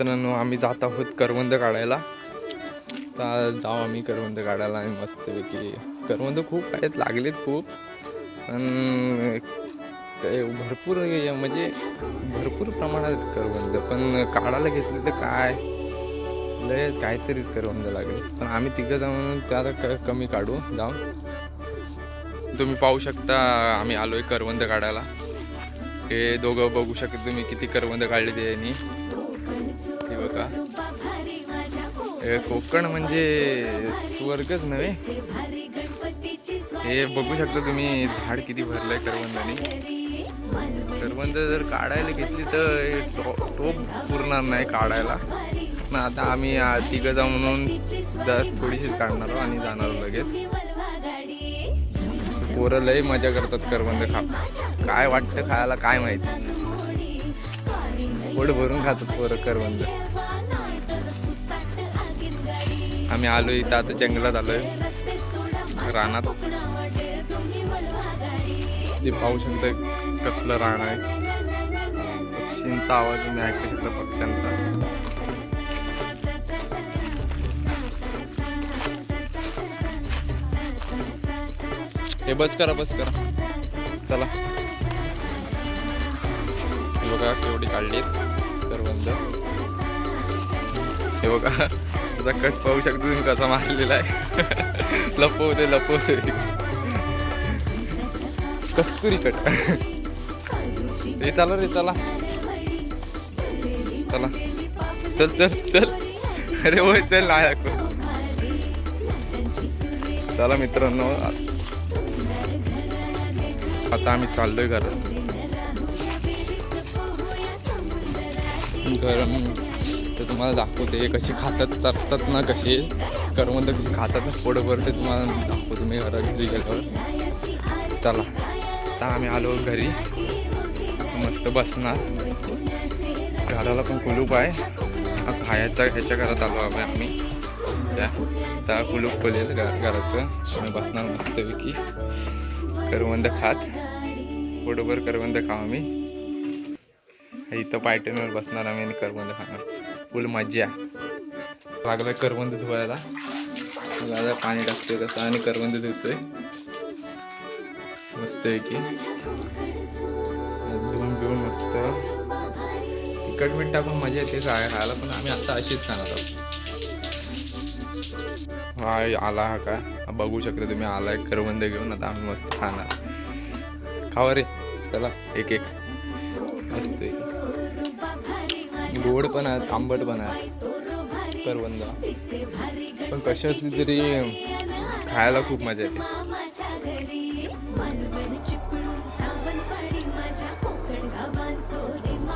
मित्रांनो आम्ही जात आहोत करवंद काढायला. तर जाऊ आम्ही करवंद काढायला आणि मस्तपैकी करवंद खूप आहेत लागलेत खूप. पण भरपूर म्हणजे भरपूर प्रमाणात करवंद. पण काढायला घेतले तर काय? लयच काहीतरीच करवंद लागले. पण आम्ही तिघं जाऊन ते क कमी काढू. जाऊ. तुम्ही पाहू शकता आम्ही आलोय करवंद काढायला. हे दोघं बघू शकता तुम्ही किती करवंद काढले ते यांनी. कोकण म्हणजे स्वर्गच नव्हे. हे बघू शकता तुम्ही झाड किती भरलंय करवंदाने. करवंद जर काढायला घेतली तर टोप पुरणार नाही काढायला. मग आता आम्ही तिघं जाऊ म्हणून जास्त थोडीशीच काढणार आणि जाणार लगेच. पोरं लय मजा करतात करवंद खा काय वाटतं खायला काय माहिती. पोट भरून खातात पोरं करवंद. आम्ही आलो इथं आता जंगलात आलोय. रानात. ते पाहू शकता कसलं रान आहे. पक्षींचा आवाज तुम्ही ऐकू शकता पक्ष्यांचा. हे बस करा बस करा. चला. बघा केवढी तर बंद. हे बघा. त्याचा कट पाहू शकतो तुम्ही कसा मारलेला आहे. लपवते लपवते कस्तुरी कट. हे चला रे चला. चला. चल चल चल. अरे होय चल नाही ऐकू चला मित्रांनो. आता आम्ही चाललोय घरात. गरम तुम्हाला दाखवते कशी खातात चरतात ना कशी. करवंद कशी खातात ना पोटभर ते तुम्हाला दाखवतो मी घरा घरी गेल्यावर. चला आता आम्ही आलो घरी. मस्त बसणार. घराला पण कुलूप आहे. खायचा ह्याच्या घरात आलो आम्ही आम्ही. त्या त्या कुलूप खोलेल घराचं. आम्ही बसणार मस्तपैकी. करवंद खात. बरोबर करवंद खाऊ आम्ही. इथं पायटनवर बसणार आम्ही आणि करवंद खाणार. फुल मज्जा. लागलाय करवंद धुवायला. मग पाणी टाकतोय कसं आणि करवंद धुतोय. मस्त आहे की धुवून पिऊन मस्त. तिखट मीठ टाकून मजा येते काय खायला पण आम्ही आता अशीच खाणार आहोत. हा आला हा काय? बघू शकता तुम्ही आलाय करवंद घेऊन आता आम्ही मस्त खाणार. खावा रे. चला एक एक मस्त आहे. गोड पण आहेत आंबट पण आहेत करवंद. पण कशाची तरी खायला खूप मजा येते.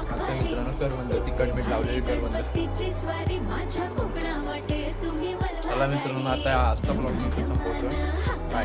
आता मित्रांनो करवंद तिखट मीठ लावलेली करवंद. चला मित्रांनो आता आजचा ब्लॉग मी संपवतो बाय